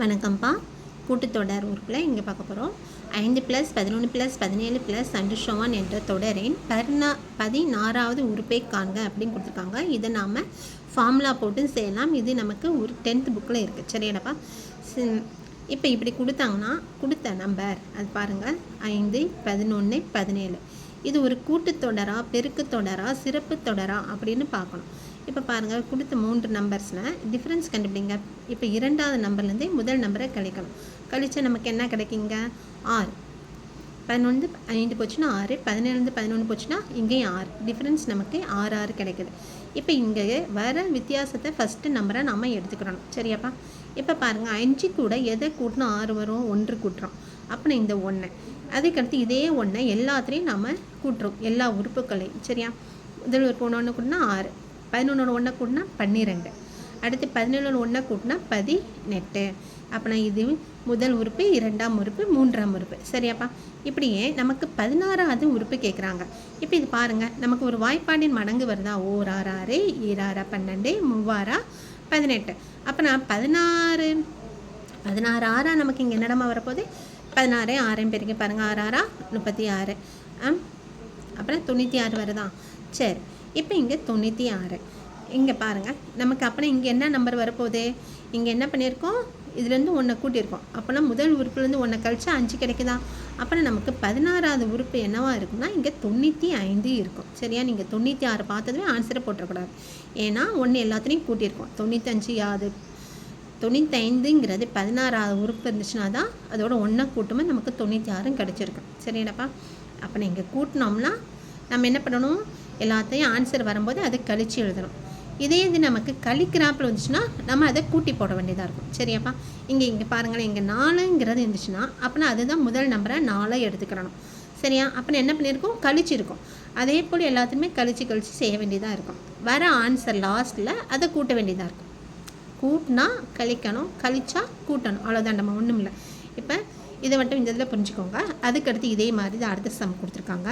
வணக்கம்ப்பா. கூட்டுத்தொடர் உறுப்பில் இங்கே பார்க்க போகிறோம் ஐந்து ப்ளஸ் பதினொன்று ப்ளஸ் பதினேழு ப்ளஸ் அண்டு ஷோவான் என்ற தொடரின் பதினா பதினாறாவது உறுப்பை காண்க அப்படின்னு கொடுத்துருக்காங்க. இதை நாம் ஃபார்முலா போட்டு செய்யலாம். இது நமக்கு ஒரு டென்த் புக்கில் இருக்குது சரியாடப்பா இப்போ இப்படி கொடுத்தாங்கன்னா கொடுத்த நம்பர் அது பாருங்கள் ஐந்து பதினொன்று பதினேழு. இது ஒரு கூட்டுத்தொடரா பெருக்கு தொடரா சிறப்பு தொடரா அப்படின்னு பார்க்கணும். இப்போ பாருங்கள் கொடுத்த மூன்று நம்பர்ஸில் டிஃப்ரென்ஸ் கண்டுபிடிங்க. இப்போ இரண்டாவது நம்பர்லேருந்தே முதல் நம்பரை கழிக்கணும். கழிச்சா நமக்கு என்ன கிடைக்குங்க? ஆறு. பதினொன்று ஐந்து போச்சுன்னா ஆறு பதினேழுந்து பதினொன்று போச்சுன்னா இங்கேயும் ஆறு. டிஃப்ரென்ஸ் நமக்கு ஆறு ஆறு கிடைக்குது. இப்போ இங்கே வர வித்தியாசத்தை ஃபஸ்ட்டு நம்பரை நம்ம எடுத்துக்கிறோம் சரியாப்பா? இப்போ பாருங்கள் அஞ்சு கூட எதை கூட்டினா ஆறு வரும்? ஒன்று கூட்டுறோம். அப்புறம் இந்த ஒன்று அதுக்கடுத்து இதே ஒன்றை எல்லாத்துலேயும் நம்ம கூட்டுறோம். எல்லா உறுப்புகளையும். சரியா? முதல் உறுப்பு ஒன்று ஒன்று கூட்டினா ஆறு. பதினொன்று ஒன்றை கூட்டினா பன்னிரெண்டு. அடுத்து பதினேழு ஒன்றை கூட்டினா பதினெட்டு. அப்போனா இது முதல் உறுப்பு இரண்டாம் உறுப்பு மூன்றாம் உறுப்பு. சரியாப்பா? இப்படியே நமக்கு பதினாறாவது உறுப்பு கேட்குறாங்க இப்போ இது பாருங்கள் நமக்கு ஒரு வாய்ப்பாடின் மடங்கு வருதா? ஓர் ஆறு ஆறு ஈராறா பன்னெண்டு மூவாரா பதினெட்டு. அப்போ நான் பதினாறு பதினாறு ஆறா நமக்கு இங்கே என்னடமா வரப்போகுது? பதினாறு ஆறையும் பெருக்கி பாருங்கள் ஆறு ஆறா முப்பத்தி ஆறு. அப்புறம் தொண்ணூற்றி ஆறு வருதான் சரி இப்போ இங்கே தொண்ணூற்றி ஆறு. இங்கே பாருங்கள் நமக்கு அப்புறம் இங்கே என்ன நம்பர் வரப்போகுது? இங்கே என்ன பண்ணியிருக்கோம்? இதுலேருந்து ஒன்றை கூட்டியிருக்கோம். அப்போனா முதல் உறுப்புலேருந்து ஒன்றை கழிச்சா அஞ்சு கிடைக்குதா? அப்புறம் நமக்கு பதினாறாவது உறுப்பு என்னவாக இருக்கும்னா இங்கே தொண்ணூற்றி ஐந்து இருக்கும். சரியா? நீங்கள் தொண்ணூற்றி ஆறு பார்த்ததுமே ஆன்சரை போட்டக்கூடாது ஏன்னா ஒன்று எல்லாத்துலேயும் கூட்டியிருக்கோம். தொண்ணூத்தஞ்சு யாது தொண்ணூத்தைந்துங்கிறது பதினாறாவது உறுப்பு இருந்துச்சுன்னா தான் அதோட ஒன்றை கூட்டுமே நமக்கு தொண்ணூற்றி ஆறும் கிடச்சிருக்கு. சரியாப்பா அப்போ நீங்கள் கூட்டினோம்னா நம்ம என்ன பண்ணணும்? எல்லாத்தையும் ஆன்சர் வரும்போது அதை கழித்து எழுதணும். இதே இது நமக்கு கழிக்கிறாப்பில் வந்துச்சுன்னா நம்ம அதை கூட்டி போட வேண்டியதாக இருக்கும். சரியாப்பா? இங்கே இங்கே பாருங்களேன். இங்கே நாலுங்கிறது இருந்துச்சுன்னா அப்போனா அதுதான் முதல் நம்பரை நாலை எடுத்துக்கிறணும் சரியா? அப்போ என்ன பண்ணியிருக்கோம்? கழிச்சிருக்கோம். அதே போல் எல்லாத்தையுமே கழிச்சு கழிச்சு செய்ய வேண்டியதாக இருக்கும். வர ஆன்சர் லாஸ்ட்டில் அதை கூட்ட வேண்டியதாக இருக்கும். கூட்டினா கழிக்கணும். கழிச்சா கூட்டணும். அவ்வளோதான் நம்ம ஒன்றும் இல்லை இப்போ இதை மட்டும் இந்த இதில் புரிஞ்சுக்கோங்க. அதுக்கடுத்து இதே மாதிரி தான் அடுத்த சம் கொடுத்துருக்காங்க.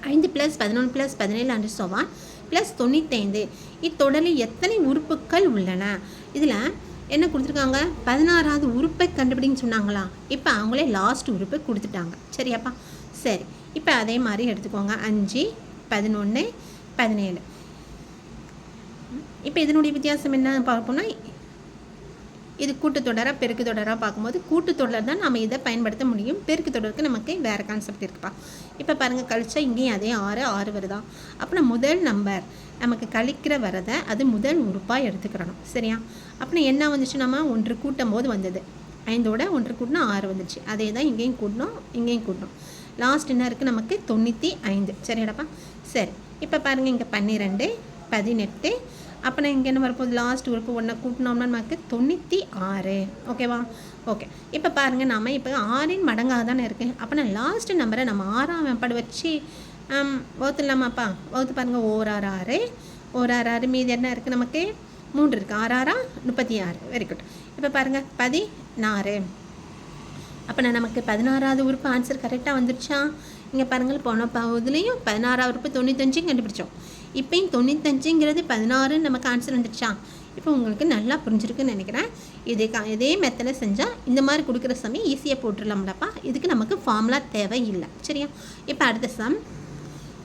ஐந்து ப்ளஸ் பதினொன்று ப்ளஸ் பதினேழு அன்று சோவான் ப்ளஸ் தொண்ணூத்தைந்து. இத்தொடரில் எத்தனை உறுப்புகள் உள்ளன? இதில் என்ன கொடுத்துருக்காங்க? பதினாறாவது உறுப்பை கண்டுபிடின்னு சொன்னாங்களா? இப்போ அவங்களே லாஸ்ட் உறுப்பை கொடுத்துட்டாங்க. சரியாப்பா? சரி. இப்போ அதே மாதிரி எடுத்துக்கோங்க. அஞ்சு பதினொன்று பதினேழு. இப்போ இதனுடைய வித்தியாசம் என்ன பார்ப்போம்னா இது கூட்டுத்தொடராக பெருக்கு தொடராக பார்க்கும்போது கூட்டுத்தொடர் தான் நம்ம இதை பயன்படுத்த முடியும். பெருக்கு தொடருக்கு நமக்கு வேறு கான்செப்ட் இருக்குப்பா. இப்போ பாருங்கள் கழிச்சா இங்கேயும் அதே ஆறு ஆறு வருதா? அப்புறம் முதல் நம்பர் நமக்கு கழிக்கிற வரதை அது முதல் உறுப்பாக எடுத்துக்கிறணும். சரியா? அப்புறம் என்ன வந்துச்சு நம்ம ஒன்று கூட்டும் போது வந்தது. ஐந்தோட ஒன்று கூட்டினா ஆறு வந்துச்சு. அதே தான் இங்கேயும் கூட்டணும் இங்கேயும் கூட்டணும் லாஸ்ட் என்ன இருக்குது நமக்கு? தொண்ணூற்றி ஐந்து. சரியாடப்பா? சரி. இப்போ பாருங்கள் இங்கே பன்னிரெண்டு பதினெட்டு அப்போ நான் இங்கே என்ன வரப்போகுது? லாஸ்ட் உறுப்பு ஒன்றை கூட்டினோம்னா நமக்கு தொண்ணூற்றி ஆறு. ஓகேவா ஓகே இப்போ பாருங்கள் நாம் இப்போ ஆறின் மடங்காக தானே இருக்குது அப்போ நான் லாஸ்ட் நம்பரை நம்ம ஆறாம் வேப்பாடு வச்சு வகுத்துலாமாப்பா வகுத்து பாருங்கள் ஓர் ஆறு ஆறு. ஓர் ஆறு ஆறு மீதி என்ன இருக்குது நமக்கு? மூன்று இருக்குது ஆறு ஆறா? முப்பத்தி ஆறு. வெரி குட் இப்போ பாருங்கள் பதினாறு. அப்போ நான் நமக்கு பதினாறாவது உறுப்பு ஆன்சர் கரெக்டாக வந்துருச்சா? இங்கே பாருங்கள் போன பகுதியிலையும் பதினாறாவது உறுப்பு தொண்ணூத்தஞ்சும் கண்டுபிடிச்சோம். இப்போயும் தொண்ணூத்தஞ்சுங்கிறது பதினாறுன்னு நமக்கு ஆன்சர் வந்துடுச்சா? இப்போ உங்களுக்கு நல்லா புரிஞ்சிருக்குன்னு நினைக்கிறேன். இதே கா இதே மெத்தடில் செஞ்சால் இந்த மாதிரி கொடுக்குற சமயம் ஈஸியாக போட்டுடலாம்லப்பா. இதுக்கு நமக்கு ஃபார்முலா தேவை இல்லை சரியா? இப்போ அடுத்த சம்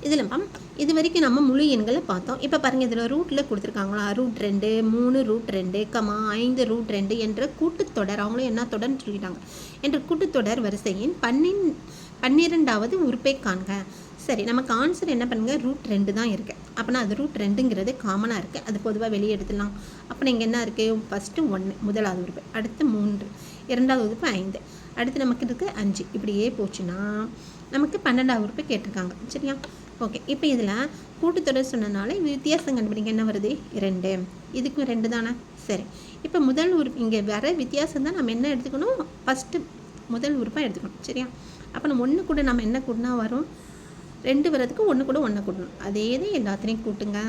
இதில்ப்பா இது வரைக்கும் நம்ம முழு எண்களை பார்த்தோம். இப்போ பாருங்கள் இதில் ரூட்டில் கொடுத்துருக்காங்களா? ரூட் ரெண்டு மூணு ரூட் ரெண்டு கமா ஐந்து ரூட் ரெண்டு என்ற கூட்டுத்தொடர். அவங்களும் என்ன தொடர்னு சொல்லிட்டாங்க. என்ற கூட்டுத்தொடர் வரிசையின் பன்னின் பன்னிரெண்டாவது உறுப்பை காண்க. சரி நமக்கு ஆன்சர் என்ன பண்ணுங்கள் ரூட் ரெண்டு தான் இருக்குது அப்போனா அது ரூட் ரெண்டுங்கிறது காமனாக இருக்குது அது பொதுவாக வெளியே எடுத்துடலாம். அப்போ இங்கே என்ன இருக்குது ஃபஸ்ட்டு ஒன்று முதலாவது உறுப்பு. அடுத்து மூன்று. இரண்டாவது உறுப்பு ஐந்து. அடுத்து நமக்கு இருக்குது அஞ்சு. இப்படியே போச்சுன்னா நமக்கு பன்னெண்டாவது உறுப்பு கேட்டிருக்காங்க. சரியா? ஓகே இப்போ இதில் கூட்டுத்தொடர் சொன்னனால வித்தியாசம் கண்டுபிடிங்க. என்ன வருது? ரெண்டு இதுக்கும் ரெண்டு தானே? சரி. இப்போ முதல் உறுப்பு இங்கே வர வித்தியாசம் தான் நம்ம என்ன எடுத்துக்கணும்? ஃபஸ்ட்டு முதல் உறுப்பாக எடுத்துக்கணும் சரியா? அப்போ நம்ம ஒன்று கூட நம்ம என்ன கூட்டினா வரும்? ரெண்டு வரதுக்கு ஒன்று கூட ஒன்று கூட்டணும் அதே தான் எல்லாத்துலேயும் கூட்டுங்க.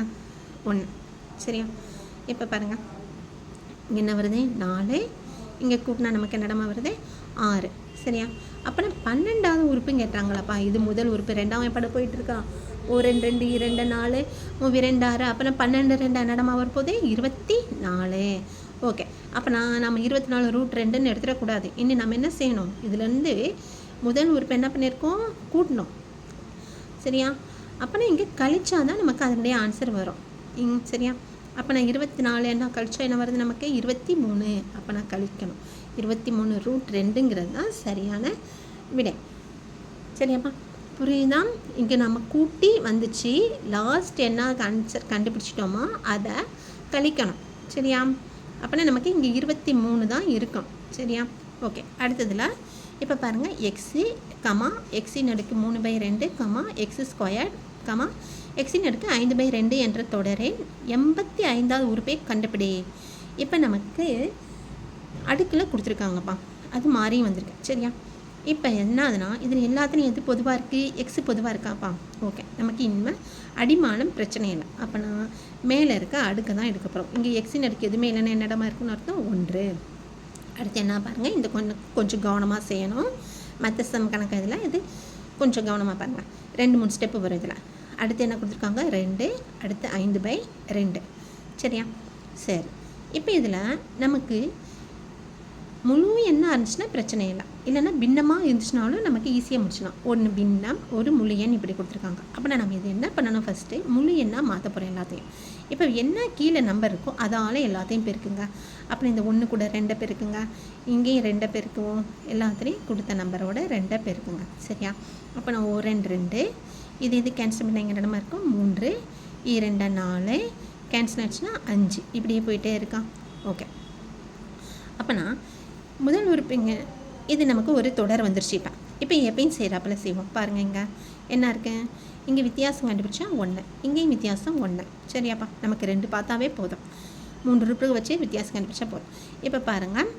ஒன்று சரியா? இப்போ பாருங்கள் இங்கே என்ன வருது? நாலு. இங்கே கூட்டினா நமக்கு என்னடமா வருது? ஆறு சரியா? அப்புறம் பன்னெண்டாவது உறுப்பு கேட்டாங்களாப்பா. இது முதல் உறுப்பு. ரெண்டாவது படம் போயிட்டுருக்கான் ஓ ரெண்டு ரெண்டு இரண்டு நாலு. மூவி ரெண்டு ஆறு அப்புறம் பன்னெண்டு ரெண்டு என்னடமா வரப்போகுது? இருபத்தி நாலு. ஓகே அப்போ நான் நம்ம இருபத்தி நாலு ரூட் ரெண்டுன்னு எடுத்துடக்கூடாது. இன்னும் நம்ம என்ன செய்யணும்? இதுலேருந்து முதல் உறுப்பு என்ன பண்ணியிருக்கோம்? கூட்டணும். சரியா? அப்போனா இங்கே கழிச்சா தான் நமக்கு அதனுடைய ஆன்சர் வரும். இங் சரியா? அப்போ நான் இருபத்தி நாலு என்ன கழிச்சா என்ன வருது நமக்கு? இருபத்தி மூணு அப்போ நான் கழிக்கணும். இருபத்தி மூணு ரூட் ரெண்டுங்கிறது தான் சரியான விடை. சரியாப்பா புரியுதா? இங்கே நம்ம கூட்டி வந்துச்சு. லாஸ்ட் என்ன ஆன்சர் கண்டுபிடிச்சிட்டோமோ அதை கழிக்கணும். சரியா? அப்போனா நமக்கு இங்கே இருபத்தி மூணு தான் இருக்கும். சரியா? ஓகே அடுத்ததில் இப்போ பாருங்கள் எக்ஸு கமா எக்ஸின் அடுக்கு மூணு பை ரெண்டு கமா எக்ஸு ஸ்கொயர் கமா எக்ஸின் அடுக்கு ஐந்து பை ரெண்டு என்ற தொடரின் எண்பத்தி ஐந்தாவது உறுப்பை கண்டுபிடி. இப்போ நமக்கு அடுக்கில் கொடுத்துருக்காங்கப்பா. அது மாறியும் வந்திருக்கு. சரியா? இப்போ என்ன ஆகுதுன்னா இதில் எல்லாத்துலேயும் எது பொதுவாக இருக்குது எக்ஸு பொதுவாக இருக்காப்பா? ஓகே நமக்கு இனிமேல் அடிமானம் பிரச்சனை இல்லை. அப்போ நான் மேலே இருக்க அடுக்க தான் எடுக்க போகிறோம் இங்கே எக்ஸின் அடுக்கு எதுவுமே இல்லைன்னா என்ன இடமா இருக்குன்னு அர்த்தம்? ஒன்று. அடுத்து என்ன பாருங்கள் இந்த கொஞ்சம் கொஞ்சம் கவனமாக செய்யணும். மற்ற சம் கணக்கு இதில் இது கொஞ்சம் கவனமாக பாருங்கள் ரெண்டு மூணு ஸ்டெப்பு வரும் இதில். அடுத்து என்ன கொடுத்துருக்காங்க? ரெண்டு. அடுத்து ஐந்து பை ரெண்டு. சரியா? சரி. இப்போ இதில் நமக்கு முழு என்ன இருந்துச்சுன்னா பிரச்சனை இல்லை. இல்லைன்னா பின்னமாக இருந்துச்சுனாலும் நமக்கு ஈஸியாக முடிச்சிடலாம் ஒன்று பின்னம் ஒரு முழு எண் இப்படி கொடுத்துருக்காங்க. அப்போ நம்ம இது என்ன பண்ணணும் ஃபஸ்ட்டு முழு எண்ணாக மாற்ற போகிறோம் எல்லாத்தையும். இப்போ என்ன கீழே நம்பர் இருக்கோ அதால் எல்லாத்தையும் பெருக்குங்க. அப்புறம் இந்த ஒன்று கூட ரெண்டை பெருக்குங்க. இங்கேயும் ரெண்டை பெருக்குவோம். எல்லாத்துலேயும் கொடுத்த நம்பரோட ரெண்டை பெருக்குங்க. சரியா? அப்போ நான் ஒரு ரெண்டு ரெண்டு. இது இது கேன்சல் பண்ண எங்கள் இடமா இருக்கும்? மூன்று. இரண்டு நாலு. கேன்சல் ஆச்சுன்னா அஞ்சு. இப்படியே போயிட்டே இருக்கான் ஓகே அப்போனா முதல் உறுப்புங்க இது நமக்கு ஒரு தொடர் வந்துருச்சு இப்போ. இப்போ எப்பயும் செய்கிறாப்புல செய்வோம். பாருங்கள் இங்கே. என்ன இருக்கு? இங்கே வித்தியாசம் கண்டுபிடிச்சா ஒன்று இங்கேயும் வித்தியாசம் ஒன்று சரியாப்பா. நமக்கு ரெண்டு பார்த்தாவே போதும். மூன்று உறுப்புகள் வச்சு வித்தியாசம் கண்டுபிடிச்சா போதும். இப்போ பாருங்கள்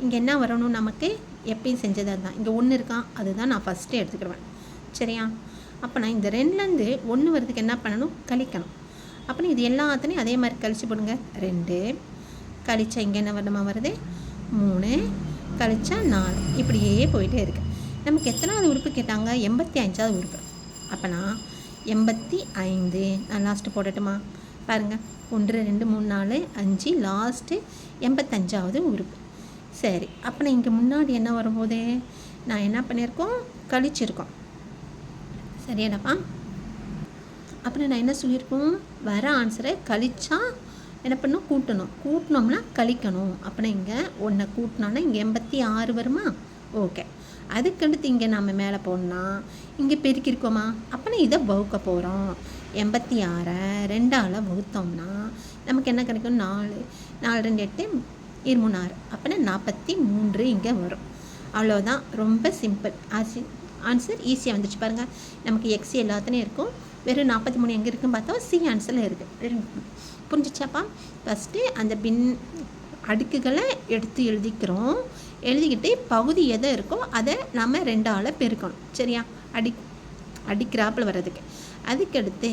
இங்கே என்ன வரணும் நமக்கு? எப்பயும் செஞ்சது அதுதான். இங்கே ஒன்று இருக்கான் அதுதான் நான் ஃபஸ்ட்டு எடுத்துக்கிடுவேன். சரியா? அப்போ நான் இந்த ரெண்டுலேருந்து ஒன்று வரதுக்கு என்ன பண்ணணும்? கழிக்கணும். அப்புறம் இது எல்லாத்தையும் அதே மாதிரி கழிச்சு போடுங்க. ரெண்டு. கழிச்சா இங்கே என்ன வரணுமா? வருது? மூணு. கழிச்சா நாலு. இப்படியே போயிட்டே இருக்கு. நமக்கு எத்தனாவது உறுப்பு கேட்டாங்க? எண்பத்தி அஞ்சாவது உறுப்பு. அப்போனா எண்பத்தி ஐந்து. நான் லாஸ்ட்டு போடட்டுமா? பாருங்கள் ஒன்று ரெண்டு மூணு நாலு அஞ்சு லாஸ்ட்டு எண்பத்தஞ்சாவது உறுப்பு. சரி. அப்போ நான் இங்கே முன்னாடி என்ன வரும்போது? நான் என்ன பண்ணியிருக்கோம் கழிச்சிருக்கோம். சரியாடாப்பா அப்புறம் நான் என்ன சொல்லியிருக்கோம் வர ஆன்சரை கழிச்சா என்ன பண்ணணும்? கூட்டணும். கூட்டினோம்னா கழிக்கணும். அப்படின்னா இங்கே ஒன்றை கூட்டினோன்னா இங்கே எண்பத்தி ஆறு வருமா? ஓகே. அதுக்கடுத்து இங்கே நம்ம மேலே போனால் இங்கே பெருக்கிருக்கோமா? அப்போனா இதை வகுக்க போகிறோம் எண்பத்தி ஆறை ரெண்டால் வகுத்தோம்னா நமக்கு என்ன கிடைக்கும்? நாலு. நாலு ரெண்டு எட்டு இரு ஆறு அப்போனா நாற்பத்தி மூன்று இங்கே வரும். அவ்வளோதான் ரொம்ப சிம்பிள் ஆசி ஆன்சர் ஈஸியாக வந்துச்சு பாருங்கள் நமக்கு எக்ஸி எல்லாத்துலேயும் இருக்கும். வெறும் நாற்பத்தி மூணு எங்கே இருக்குன்னு பார்த்தா சி ஆன்சரில் இருக்குது புரிஞ்சிச்சாப்பா ஃபஸ்ட்டு அந்த பின் அடுக்குகளை எடுத்து எழுதிக்கிறோம். எழுதிக்கிட்டு பகுதி எதை இருக்கோ அதை நம்ம ரெண்டால் பெருக்கணும். சரியா? அடி அடிக்கிறாப்பில் வர்றதுக்கு. அதுக்கடுத்து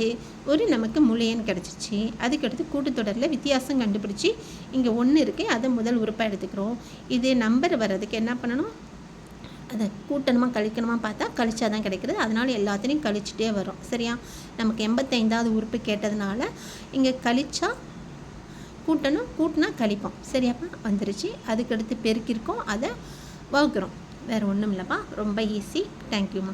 ஒரு நமக்கு முளையன் கிடச்சிச்சு. அதுக்கடுத்து கூட்டுத்தொடரில் வித்தியாசம் கண்டுபிடிச்சி இங்கே ஒன்று இருக்குது அதை முதல் உறுப்பாக எடுத்துக்கிறோம். இது நம்பர் வர்றதுக்கு என்ன பண்ணணும்? அதை கூட்டணுமா கழிக்கணுமா பார்த்தா கழிச்சா தான் கிடைக்கிறது அதனால் எல்லாத்தையும் கழிச்சிட்டே வரும் சரியா? நமக்கு எண்பத்தைந்தாவது உறுப்பு கேட்டதுனால இங்கே கழிச்சா கூட்டணும் கூட்டினா கழிப்போம். சரியாப்பா? வந்துருச்சு. அதுக்கடுத்து பெருக்கிருக்கோம். அதை வகுக்கிறோம். வேறு ஒன்றும் இல்லைப்பா ரொம்ப ஈஸி தேங்க்யூம்மா